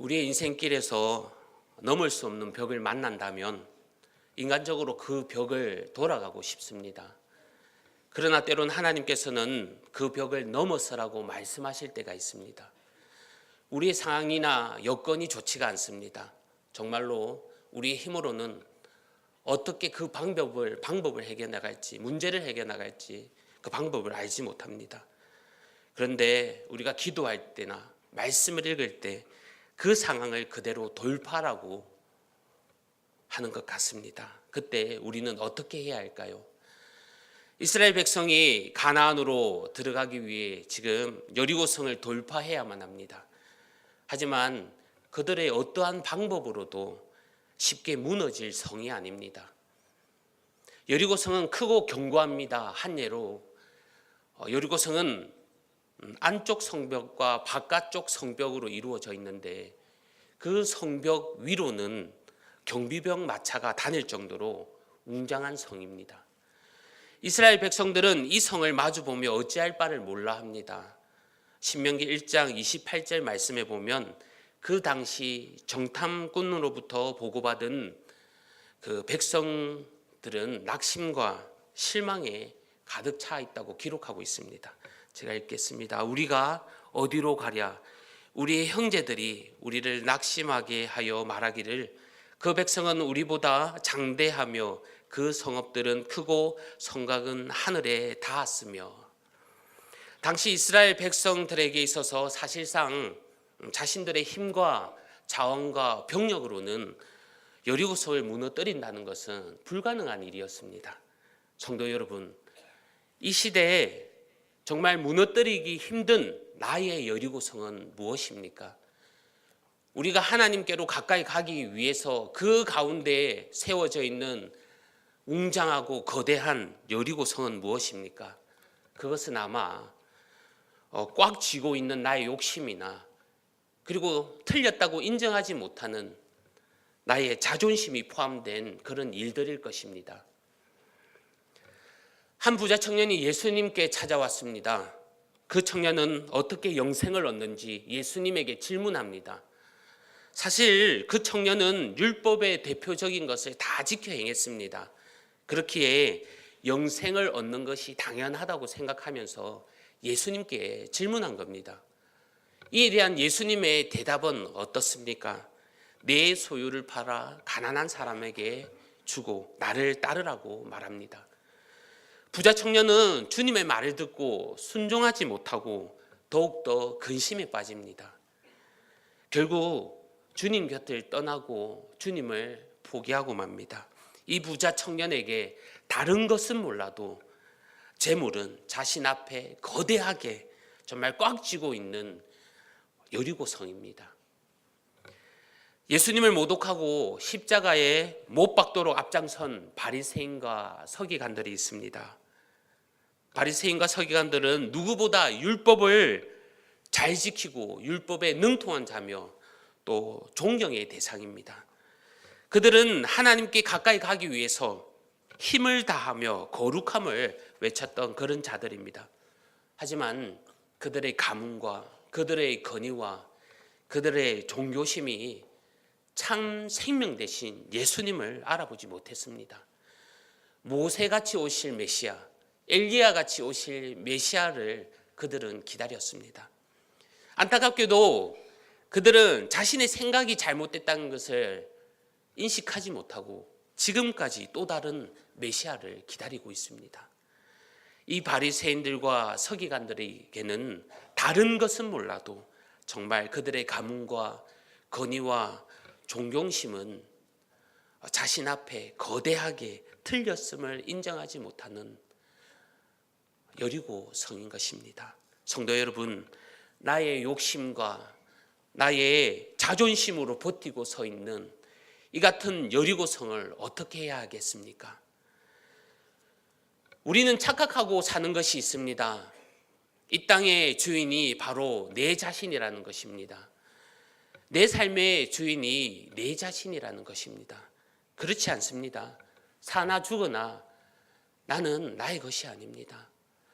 우리의 인생길에서 넘을 수 없는 벽을 만난다면 인간적으로 그 벽을 돌아가고 싶습니다. 그러나 때론 하나님께서는 그 벽을 넘어서라고 말씀하실 때가 있습니다. 우리의 상황이나 여건이 좋지가 않습니다. 정말로 우리의 힘으로는 어떻게 그 방법을 방법을 해결해 나갈지 문제를 해결해 나갈지 그 방법을 알지 못합니다. 그런데 우리가 기도할 때나 말씀을 읽을 때 그 상황을 그대로 돌파라고 하는 것 같습니다. 그때 우리는 어떻게 해야 할까요? 이스라엘 백성이 가나안으로 들어가기 위해 지금 여리고성을 돌파해야만 합니다. 하지만 그들의 어떠한 방법으로도 쉽게 무너질 성이 아닙니다. 여리고성은 크고 견고합니다. 한 예로 어, 여리고성은 음, 안쪽 성벽과 바깥쪽 성벽으로 이루어져 있는데 그 성벽 위로는 경비병 마차가 다닐 정도로 웅장한 성입니다. 이스라엘 백성들은 이 성을 마주보며 어찌할 바를 몰라 합니다. 신명기 1장 28절 말씀에 보면 그 당시 정탐꾼으로부터 보고받은 그 백성들은 낙심과 실망에 가득 차 있다고 기록하고 있습니다. 제가 읽겠습니다. 우리가 어디로 가랴? 우리의 형제들이 우리를 낙심하게 하여 말하기를 그 백성은 우리보다 장대하며 그 성읍들은 크고 성곽은 하늘에 닿았으며 당시 이스라엘 백성들에게 있어서 사실상 자신들의 힘과 자원과 병력으로는 여리고성을 무너뜨린다는 것은 불가능한 일이었습니다. 성도 여러분, 이 시대에 정말 무너뜨리기 힘든 나의 여리고성은 무엇입니까? 우리가 하나님께로 가까이 가기 위해서 그 가운데에 세워져 있는 웅장하고 거대한 여리고성은 무엇입니까? 그것은 아마 어, 꽉 쥐고 있는 나의 욕심이나 그리고 틀렸다고 인정하지 못하는 나의 자존심이 포함된 그런 일들일 것입니다. 한 부자 청년이 예수님께 찾아왔습니다. 그 청년은 어떻게 영생을 얻는지 예수님에게 질문합니다. 사실 그 청년은 율법의 대표적인 것을 다 지켜 행했습니다. 그렇기에 영생을 얻는 것이 당연하다고 생각하면서 예수님께 질문한 겁니다. 이에 대한 예수님의 대답은 어떻습니까? 내 소유를 팔아 가난한 사람에게 주고 나를 따르라고 말합니다. 부자 청년은 주님의 말을 듣고 순종하지 못하고 더욱더 근심에 빠집니다. 결국 주님 곁을 떠나고 주님을 포기하고 맙니다. 이 부자 청년에게 다른 것은 몰라도 재물은 자신 앞에 거대하게 정말 꽉 쥐고 있는 여리고성입니다. 예수님을 모독하고 십자가에 못 박도록 앞장선 바리새인과 서기관들이 있습니다. 바리새인과 서기관들은 누구보다 율법을 잘 지키고 율법에 능통한 자며 또 존경의 대상입니다. 그들은 하나님께 가까이 가기 위해서 힘을 다하며 거룩함을 외쳤던 그런 자들입니다. 하지만 그들의 가문과 그들의 건의와 그들의 종교심이 참 생명 대신 예수님을 알아보지 못했습니다. 모세같이 오실 메시아, 엘리야 같이 오실 메시아를 그들은 기다렸습니다. 안타깝게도 그들은 자신의 생각이 잘못됐다는 것을 인식하지 못하고 지금까지 또 다른 메시아를 기다리고 있습니다. 이 바리새인들과 서기관들에게는 다른 것은 몰라도 정말 그들의 가문과 건의와 존경심은 자신 앞에 거대하게 틀렸음을 인정하지 못하는 여리고 성인 것입니다. 성도 여러분, 나의 욕심과 나의 자존심으로 버티고 서 있는 이 같은 여리고 성을 어떻게 해야 하겠습니까? 우리는 착각하고 사는 것이 있습니다. 이 땅의 주인이 바로 내 자신이라는 것입니다. 내 삶의 주인이 내 자신이라는 것입니다. 그렇지 않습니다. 사나 죽으나 나는 나의 것이 아닙니다.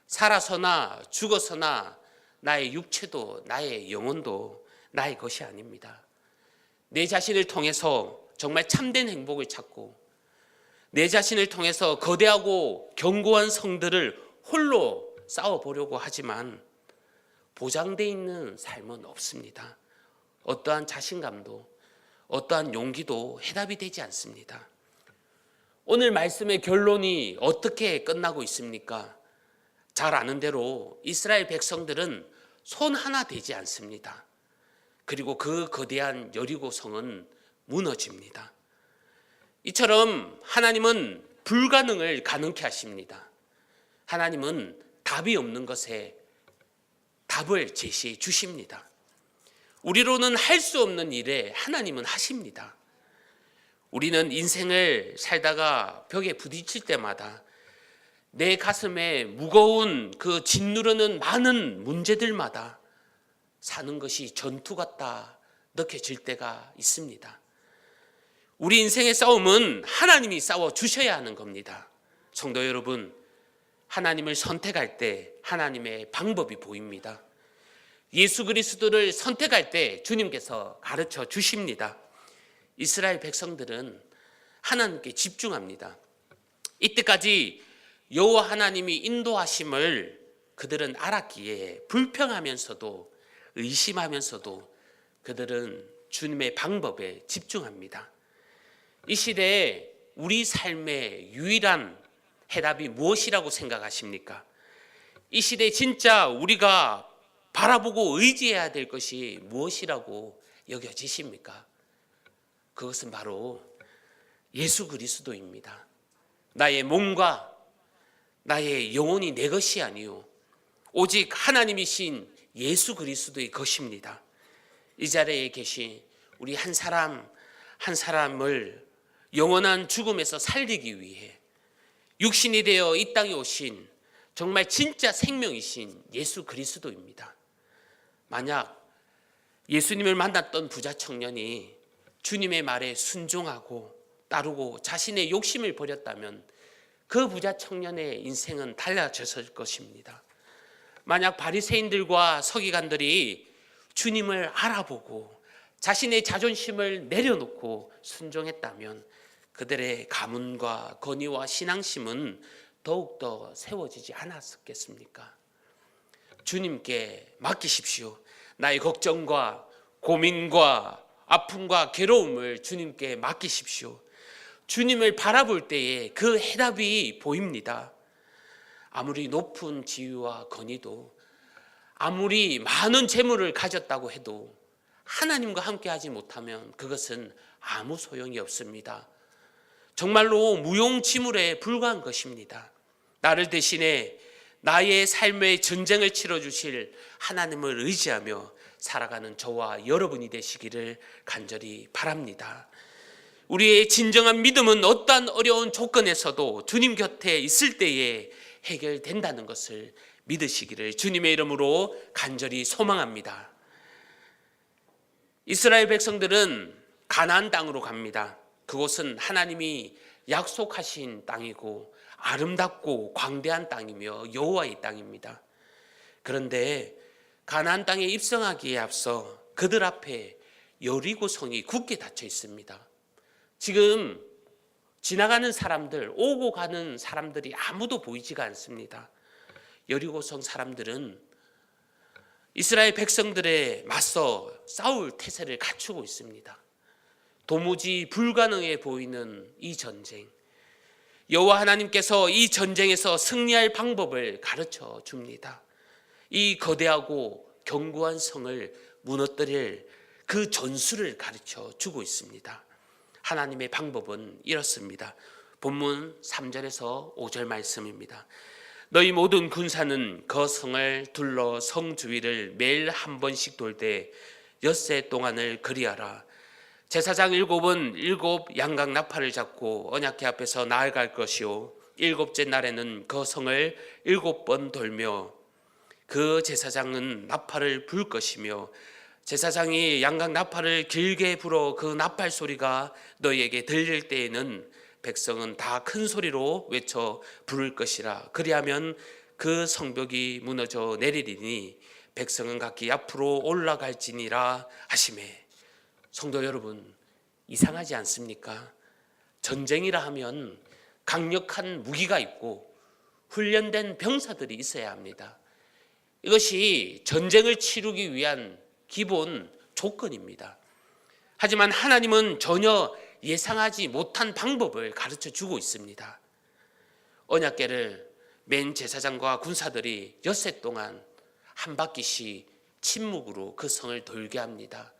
살아서나 죽어서나 나의 육체도 나의 영혼도 나의 것이 아닙니다. 내 자신을 통해서 정말 참된 행복을 찾고 내 자신을 통해서 거대하고 견고한 성들을 홀로 쌓아보려고 하지만 보장돼 있는 삶은 없습니다. 어떠한 자신감도 어떠한 용기도 해답이 되지 않습니다. 오늘 말씀의 결론이 어떻게 끝나고 있습니까? 잘 아는 대로 이스라엘 백성들은 손 하나 되지 않습니다. 그리고 그 거대한 여리고 성은 무너집니다. 이처럼 하나님은 불가능을 가능케 하십니다. 하나님은 답이 없는 것에 답을 제시해 주십니다. 우리로는 할 수 없는 일에 하나님은 하십니다. 우리는 인생을 살다가 벽에 부딪힐 때마다 내 가슴에 무거운 그 짓누르는 많은 문제들마다 사는 것이 전투 같다 느껴질 때가 있습니다. 우리 인생의 싸움은 하나님이 싸워 주셔야 하는 겁니다. 성도 여러분, 하나님을 선택할 때 하나님의 방법이 보입니다. 예수 그리스도를 선택할 때 주님께서 가르쳐 주십니다. 이스라엘 백성들은 하나님께 집중합니다. 이때까지 여호와 하나님이 인도하심을 그들은 알았기에 불평하면서도 의심하면서도 그들은 주님의 방법에 집중합니다. 이 시대에 우리 삶의 유일한 해답이 무엇이라고 생각하십니까? 이 시대에 진짜 우리가 바라보고 의지해야 될 것이 무엇이라고 여겨지십니까? 그것은 바로 예수 그리스도입니다. 나의 몸과 나의 영혼이 내 것이 아니요 오직 하나님이신 예수 그리스도의 것입니다. 이 자리에 계신 우리 한 사람 한 사람을 영원한 죽음에서 살리기 위해 육신이 되어 이 땅에 오신 정말 진짜 생명이신 예수 그리스도입니다. 만약 예수님을 만났던 부자 청년이 주님의 말에 순종하고 따르고 자신의 욕심을 버렸다면 그 부자 청년의 인생은 달라졌을 것입니다. 만약 바리새인들과 서기관들이 주님을 알아보고 자신의 자존심을 내려놓고 순종했다면 그들의 가문과 건의와 신앙심은 더욱더 세워지지 않았겠습니까? 주님께 맡기십시오. 나의 걱정과 고민과 아픔과 괴로움을 주님께 맡기십시오. 주님을 바라볼 때에 그 해답이 보입니다. 아무리 높은 지위와 건의도 아무리 많은 재물을 가졌다고 해도 하나님과 함께 하지 못하면 그것은 아무 소용이 없습니다. 정말로 무용지물에 불과한 것입니다. 나를 대신해 나의 삶의 전쟁을 치러 주실 하나님을 의지하며 살아가는 저와 여러분이 되시기를 간절히 바랍니다. 우리의 진정한 믿음은 어떠한 어려운 조건에서도 주님 곁에 있을 때에 해결된다는 것을 믿으시기를 주님의 이름으로 간절히 소망합니다. 이스라엘 백성들은 가나안 땅으로 갑니다. 그곳은 하나님이 약속하신 땅이고 아름답고 광대한 땅이며 여호와의 땅입니다. 그런데 가나안 땅에 입성하기에 앞서 그들 앞에 여리고 성이 굳게 닫혀 있습니다. 지금 지나가는 사람들, 오고 가는 사람들이 아무도 보이지가 않습니다. 여리고성 사람들은 이스라엘 백성들에 맞서 싸울 태세를 갖추고 있습니다. 도무지 불가능해 보이는 이 전쟁. 여호와 하나님께서 이 전쟁에서 승리할 방법을 가르쳐 줍니다. 이 거대하고 견고한 성을 무너뜨릴 그 전술을 가르쳐 주고 있습니다. 하나님의 방법은 이렇습니다. 본문 3절에서 5절 말씀입니다. 너희 모든 군사는 그 성을 둘러 성 주위를 매일 한 번씩 돌 때 엿새 동안을 그리하라. 제사장 일곱은 일곱 양각 나팔을 잡고 언약궤 앞에서 나아갈 것이요 일곱째 날에는 그 성을 일곱 번 돌며 그 제사장은 나팔을 불 것이며 제사장이 양각 나팔을 길게 불어 그 나팔 소리가 너희에게 들릴 때에는 백성은 다 큰 소리로 외쳐 부를 것이라 그리하면 그 성벽이 무너져 내리리니 백성은 각기 앞으로 올라갈지니라 하심에 성도 여러분, 이상하지 않습니까? 전쟁이라 하면 강력한 무기가 있고 훈련된 병사들이 있어야 합니다. 이것이 전쟁을 치르기 위한 기본 조건입니다. 하지만 하나님은 전혀 예상하지 못한 방법을 가르쳐 주고 있습니다. 언약계를 맨 제사장과 군사들이 엿새 동안 한 바퀴씩 침묵으로 그 성을 돌게 합니다.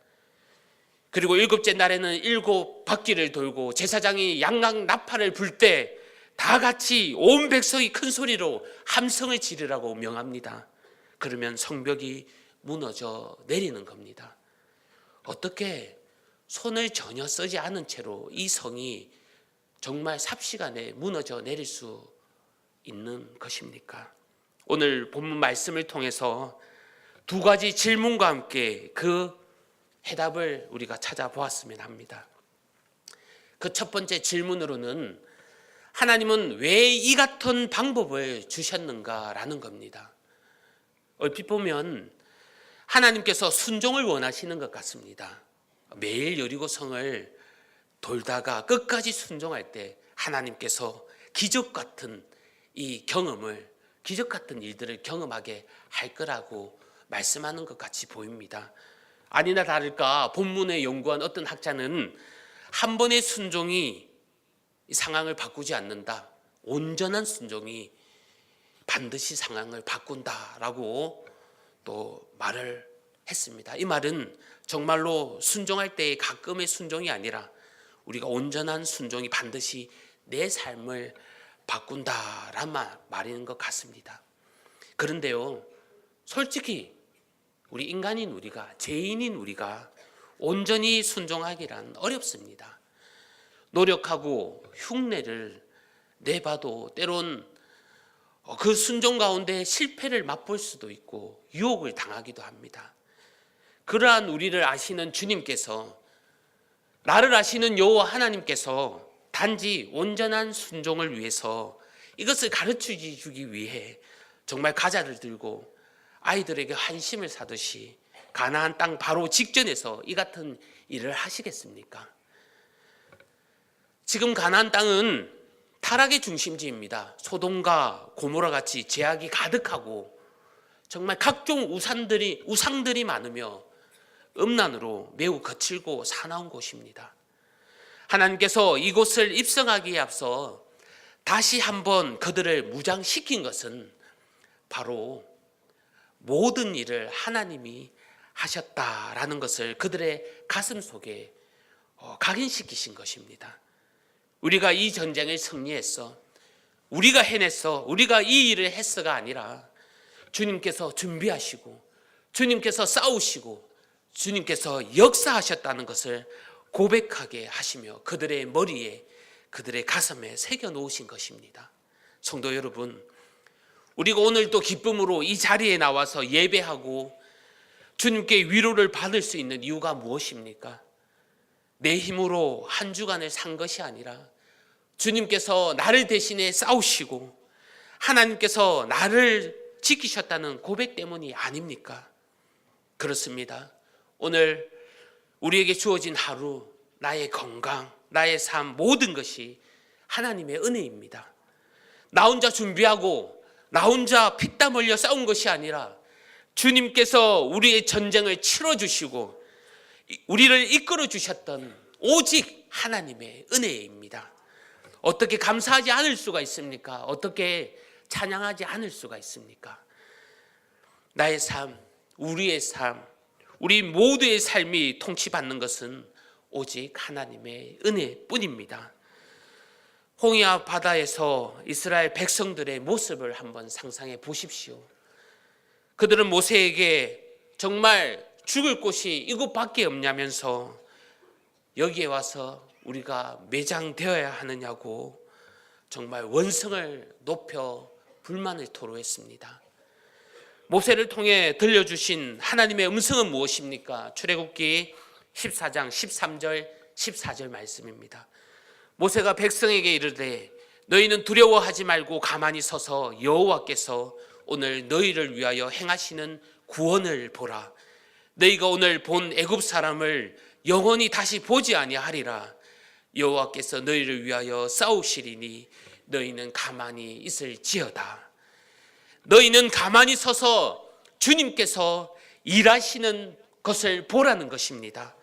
그리고 일곱째 날에는 일곱 바퀴를 돌고 제사장이 양각 나팔을 불 때 다 같이 온 백성이 큰 소리로 함성을 지르라고 명합니다. 그러면 성벽이 무너져 내리는 겁니다. 어떻게 손을 전혀 쓰지 않은 채로 이 성이 정말 삽시간에 무너져 내릴 수 있는 것입니까? 오늘 본문 말씀을 통해서 두 가지 질문과 함께 그 해답을 우리가 찾아보았으면 합니다. 그 첫 번째 질문으로는 하나님은 왜 이 같은 방법을 주셨는가라는 겁니다. 얼핏 보면 하나님께서 순종을 원하시는 것 같습니다. 매일 여리고 성을 돌다가 끝까지 순종할 때 하나님께서 기적 같은 이 경험을 기적 같은 일들을 경험하게 할 거라고 말씀하는 것 같이 보입니다. 아니나 다를까 본문에 연구한 어떤 학자는 한 번의 순종이 이 상황을 바꾸지 않는다. 온전한 순종이 반드시 상황을 바꾼다라고 또 말을 했습니다. 이 말은 정말로 순종할 때의 가끔의 순종이 아니라 우리가 온전한 순종이 반드시 내 삶을 바꾼다란 말, 말인 것 같습니다. 그런데요, 솔직히 우리 인간인 우리가, 죄인인 우리가 온전히 순종하기란 어렵습니다. 노력하고 흉내를 내봐도 때론 그 순종 가운데 실패를 맛볼 수도 있고 유혹을 당하기도 합니다. 그러한 우리를 아시는 주님께서 나를 아시는 여호와 하나님께서 단지 온전한 순종을 위해서 이것을 가르쳐 주기 위해 정말 가자를 들고 아이들에게 한심을 사듯이 가나안 땅 바로 직전에서 이 같은 일을 하시겠습니까? 지금 가나안 땅은 타락의 중심지입니다. 소돔과 고모라 같이 제약이 가득하고 정말 각종 우산들이 우상들이 많으며 음란으로 매우 거칠고 사나운 곳입니다. 하나님께서 이곳을 입성하기에 앞서 다시 한번 그들을 무장시킨 것은 바로 모든 일을 하나님이 하셨다라는 것을 그들의 가슴 속에 어, 각인시키신 것입니다. 우리가 이 전쟁을 승리했어. 우리가 해냈어. 우리가 이 일을 했어가 아니라 주님께서 준비하시고 주님께서 싸우시고 주님께서 역사하셨다는 것을 고백하게 하시며 그들의 머리에 그들의 가슴에 새겨 놓으신 것입니다. 성도 여러분, 우리가 오늘 또 기쁨으로 이 자리에 나와서 예배하고 주님께 위로를 받을 수 있는 이유가 무엇입니까? 내 힘으로 한 주간을 산 것이 아니라 주님께서 나를 대신해 싸우시고 하나님께서 나를 지키셨다는 고백 때문이 아닙니까? 그렇습니다. 오늘 우리에게 주어진 하루, 나의 건강, 나의 삶, 모든 것이 하나님의 은혜입니다. 나 혼자 준비하고 나 혼자 피땀 흘려 싸운 것이 아니라 주님께서 우리의 전쟁을 치러주시고 우리를 이끌어 주셨던 오직 하나님의 은혜입니다. 어떻게 감사하지 않을 수가 있습니까? 어떻게 찬양하지 않을 수가 있습니까? 나의 삶, 우리의 삶, 우리 모두의 삶이 통치받는 것은 오직 하나님의 은혜뿐입니다. 홍해와 바다에서 이스라엘 백성들의 모습을 한번 상상해 보십시오. 그들은 모세에게 정말 죽을 곳이 이곳밖에 없냐면서 여기에 와서 우리가 매장되어야 하느냐고 정말 원성을 높여 불만을 토로했습니다. 모세를 통해 들려주신 하나님의 음성은 무엇입니까? 출애굽기 14장 13절 14절 말씀입니다. 모세가 백성에게 이르되 너희는 두려워하지 말고 가만히 서서 여호와께서 오늘 너희를 위하여 행하시는 구원을 보라. 너희가 오늘 본 애굽 사람을 영원히 다시 보지 아니하리라 여호와께서 너희를 위하여 싸우시리니 너희는 가만히 있을지어다 너희는 가만히 서서 주님께서 일하시는 것을 보라는 것입니다.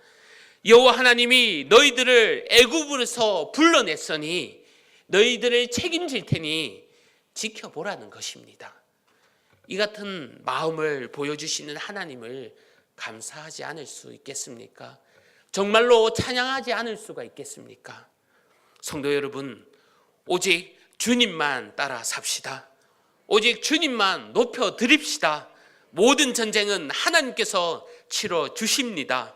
여호와 하나님이 너희들을 애굽으로서 불러냈으니 너희들을 책임질 테니 지켜보라는 것입니다. 이 같은 마음을 보여주시는 하나님을 감사하지 않을 수 있겠습니까? 정말로 찬양하지 않을 수가 있겠습니까? 성도 여러분, 오직 주님만 따라 삽시다. 오직 주님만 높여 드립시다. 모든 전쟁은 하나님께서 치러 주십니다.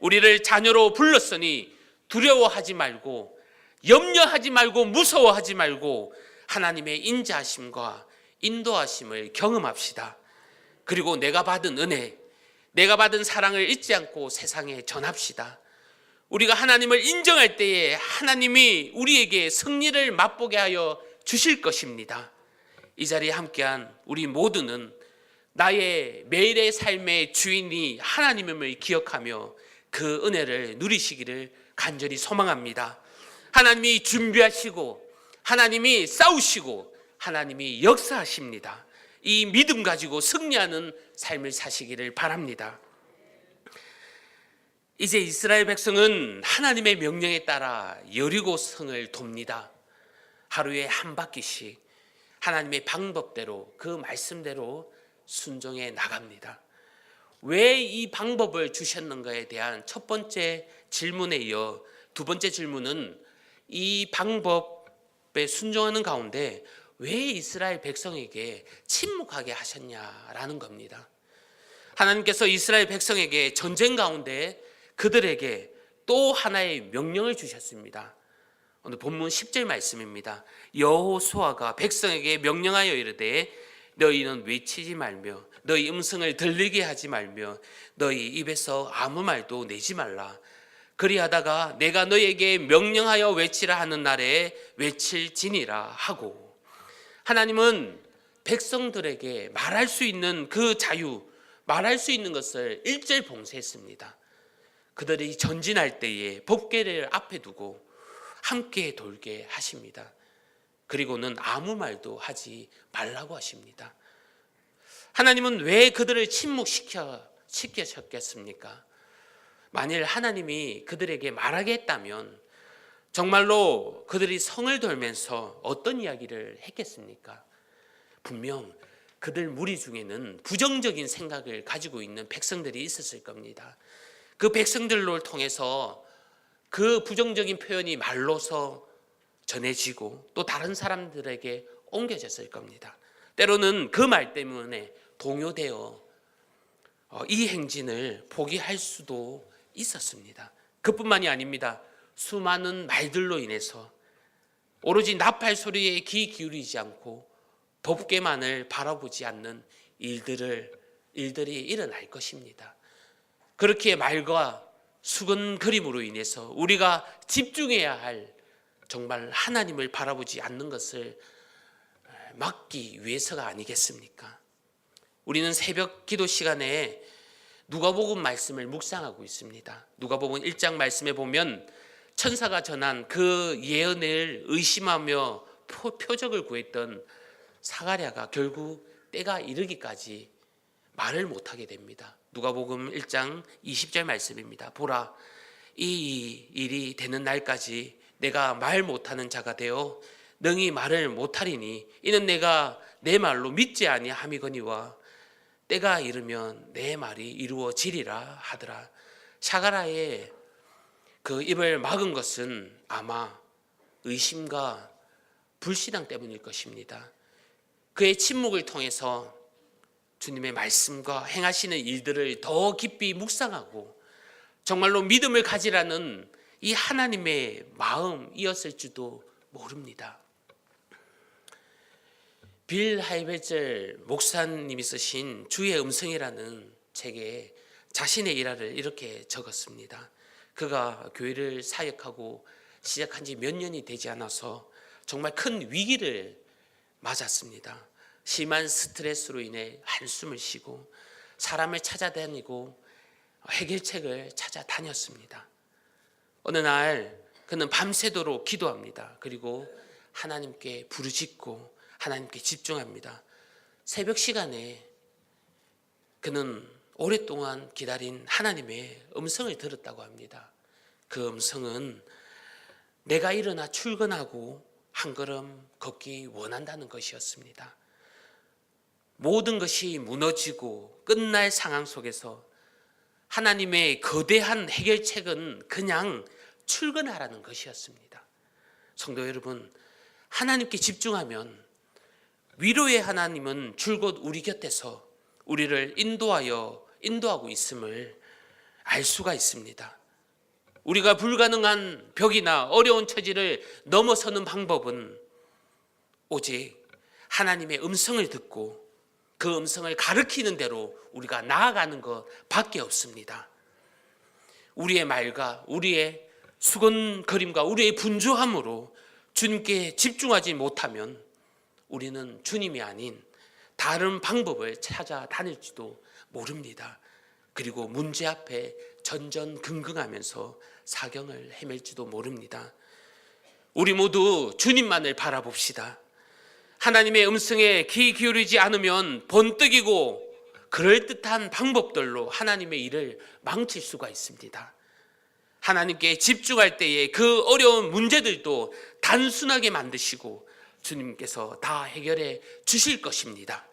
우리를 자녀로 불렀으니 두려워하지 말고 염려하지 말고 무서워하지 말고 하나님의 인자하심과 인도하심을 경험합시다. 그리고 내가 받은 은혜, 내가 받은 사랑을 잊지 않고 세상에 전합시다. 우리가 하나님을 인정할 때에 하나님이 우리에게 승리를 맛보게 하여 주실 것입니다. 이 자리에 함께한 우리 모두는 나의 매일의 삶의 주인이 하나님임을 기억하며 그 은혜를 누리시기를 간절히 소망합니다. 하나님이 준비하시고 하나님이 싸우시고 하나님이 역사하십니다. 이 믿음 가지고 승리하는 삶을 사시기를 바랍니다. 이제 이스라엘 백성은 하나님의 명령에 따라 여리고 성을 돕니다. 하루에 한 바퀴씩 하나님의 방법대로 그 말씀대로 순종해 나갑니다. 왜 이 방법을 주셨는가에 대한 첫 번째 질문에 이어 두 번째 질문은 이 방법에 순종하는 가운데 왜 이스라엘 백성에게 침묵하게 하셨냐라는 겁니다. 하나님께서 이스라엘 백성에게 전쟁 가운데 그들에게 또 하나의 명령을 주셨습니다. 오늘 본문 10절 말씀입니다. 여호수아가 백성에게 명령하여 이르되 너희는 외치지 말며 너희 음성을 들리게 하지 말며 너희 입에서 아무 말도 내지 말라. 그리하다가 내가 너희에게 명령하여 외치라 하는 날에 외칠지니라 하고 하나님은 백성들에게 말할 수 있는 그 자유, 말할 수 있는 것을 일절 봉쇄했습니다. 그들이 전진할 때에 법궤를 앞에 두고 함께 돌게 하십니다. 그리고는 아무 말도 하지 말라고 하십니다. 하나님은 왜 그들을 침묵시켜 시키셨겠습니까? 만일 하나님이 그들에게 말하게 했다면 정말로 그들이 성을 돌면서 어떤 이야기를 했겠습니까? 분명 그들 무리 중에는 부정적인 생각을 가지고 있는 백성들이 있었을 겁니다. 그 백성들을 통해서 그 부정적인 표현이 말로서 전해지고 또 다른 사람들에게 옮겨졌을 겁니다. 때로는 그 말 때문에 동요되어 어, 이 행진을 포기할 수도 있었습니다. 그뿐만이 아닙니다. 수많은 말들로 인해서 오로지 나팔 소리에 귀 기울이지 않고 법계만을 바라보지 않는 일들을 일들이 일어날 것입니다. 그렇게 말과 수근거림으로 인해서 우리가 집중해야 할 정말 하나님을 바라보지 않는 것을 막기 위해서가 아니겠습니까? 우리는 새벽 기도 시간에 누가복음 말씀을 묵상하고 있습니다. 누가복음 1장 말씀에 보면 천사가 전한 그 예언을 의심하며 표적을 구했던 사가랴가 결국 때가 이르기까지 말을 못하게 됩니다. 누가복음 1장 20절 말씀입니다. 보라 이 일이 되는 날까지 내가 말 못하는 자가 되어 능히 말을 못하리니 이는 내가 내 말로 믿지 아니함이거니와 때가 이르면 내 말이 이루어지리라 하더라. 샤가라의 그 입을 막은 것은 아마 의심과 불신앙 때문일 것입니다. 그의 침묵을 통해서 주님의 말씀과 행하시는 일들을 더 깊이 묵상하고 정말로 믿음을 가지라는 이 하나님의 마음이었을지도 모릅니다. 빌 하이베젤 목사님이 쓰신 주의 음성이라는 책에 자신의 일화를 이렇게 적었습니다. 그가 교회를 사역하고 시작한 지 몇 년이 되지 않아서 정말 큰 위기를 맞았습니다. 심한 스트레스로 인해 한숨을 쉬고 사람을 찾아다니고 해결책을 찾아다녔습니다. 어느 날 그는 밤새도록 기도합니다. 그리고 하나님께 부르짖고 하나님께 집중합니다. 새벽 시간에 그는 오랫동안 기다린 하나님의 음성을 들었다고 합니다. 그 음성은 내가 일어나 출근하고 한 걸음 걷기 원한다는 것이었습니다. 모든 것이 무너지고 끝날 상황 속에서 하나님의 거대한 해결책은 그냥 출근하라는 것이었습니다. 성도 여러분, 하나님께 집중하면 위로의 하나님은 줄곧 우리 곁에서 우리를 인도하여 인도하고 있음을 알 수가 있습니다. 우리가 불가능한 벽이나 어려운 처지를 넘어서는 방법은 오직 하나님의 음성을 듣고 그 음성을 가르치는 대로 우리가 나아가는 것밖에 없습니다. 우리의 말과 우리의 수건거림과 우리의 분주함으로 주님께 집중하지 못하면 우리는 주님이 아닌 다른 방법을 찾아다닐지도 모릅니다. 그리고 문제 앞에 전전긍긍하면서 사경을 헤맬지도 모릅니다. 우리 모두 주님만을 바라봅시다. 하나님의 음성에 귀 기울이지 않으면 번뜩이고 그럴듯한 방법들로 하나님의 일을 망칠 수가 있습니다. 하나님께 집중할 때에 그 어려운 문제들도 단순하게 만드시고 주님께서 다 해결해 주실 것입니다.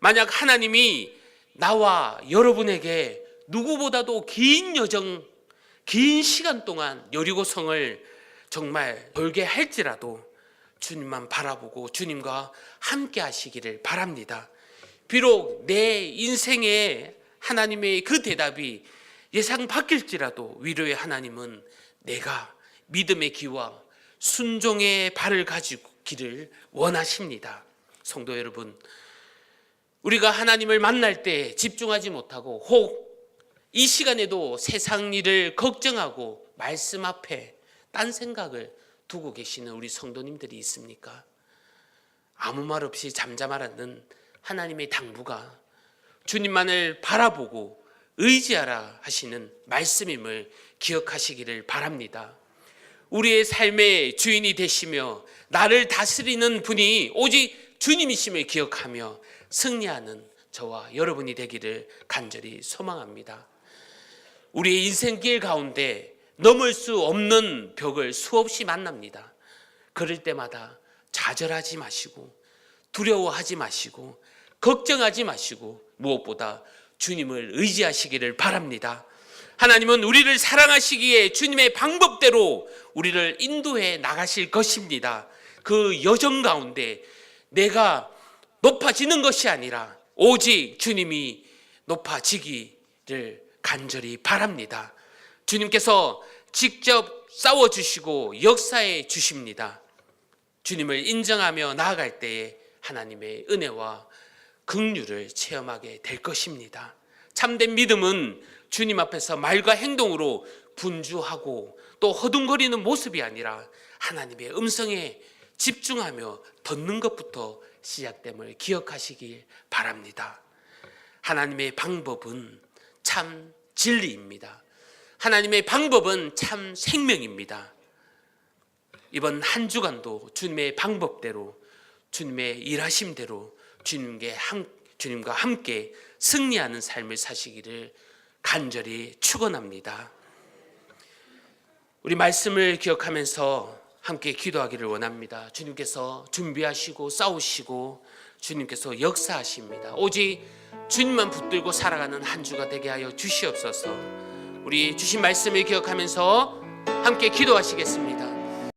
만약 하나님이 나와 여러분에게 누구보다도 긴 여정, 긴 시간 동안 여리고성을 정말 돌게 할지라도 주님만 바라보고 주님과 함께 하시기를 바랍니다. 비록 내 인생에 하나님의 그 대답이 예상 바뀔지라도 위로의 하나님은 내가 믿음의 기와 순종의 발을 가지고 기를 원하십니다. 성도 여러분, 우리가 하나님을 만날 때 집중하지 못하고 혹 이 시간에도 세상 일을 걱정하고 말씀 앞에 딴 생각을 두고 계시는 우리 성도님들이 있습니까? 아무 말 없이 잠잠하라는 하나님의 당부가 주님만을 바라보고 의지하라 하시는 말씀임을 기억하시기를 바랍니다. 우리의 삶의 주인이 되시며 나를 다스리는 분이 오직 주님이심을 기억하며 승리하는 저와 여러분이 되기를 간절히 소망합니다. 우리의 인생길 가운데 넘을 수 없는 벽을 수없이 만납니다. 그럴 때마다 좌절하지 마시고 두려워하지 마시고 걱정하지 마시고 무엇보다 주님을 의지하시기를 바랍니다. 하나님은 우리를 사랑하시기에 주님의 방법대로 우리를 인도해 나가실 것입니다. 그 여정 가운데 내가 높아지는 것이 아니라 오직 주님이 높아지기를 간절히 바랍니다. 주님께서 직접 싸워주시고 역사해 주십니다. 주님을 인정하며 나아갈 때에 하나님의 은혜와 긍휼을 체험하게 될 것입니다. 참된 믿음은 주님 앞에서 말과 행동으로 분주하고 또 허둥거리는 모습이 아니라 하나님의 음성에 집중하며 듣는 것부터 시작됨을 기억하시길 바랍니다. 하나님의 방법은 참 진리입니다. 하나님의 방법은 참 생명입니다. 이번 한 주간도 주님의 방법대로 주님의 일하심대로 주님과 함께 승리하는 삶을 사시기를 간절히 축원합니다. 우리 말씀을 기억하면서 함께 기도하기를 원합니다. 주님께서 준비하시고 싸우시고 주님께서 역사하십니다. 오직 주님만 붙들고 살아가는 한 주가 되게 하여 주시옵소서. 우리 주신 말씀을 기억하면서 함께 기도하시겠습니다.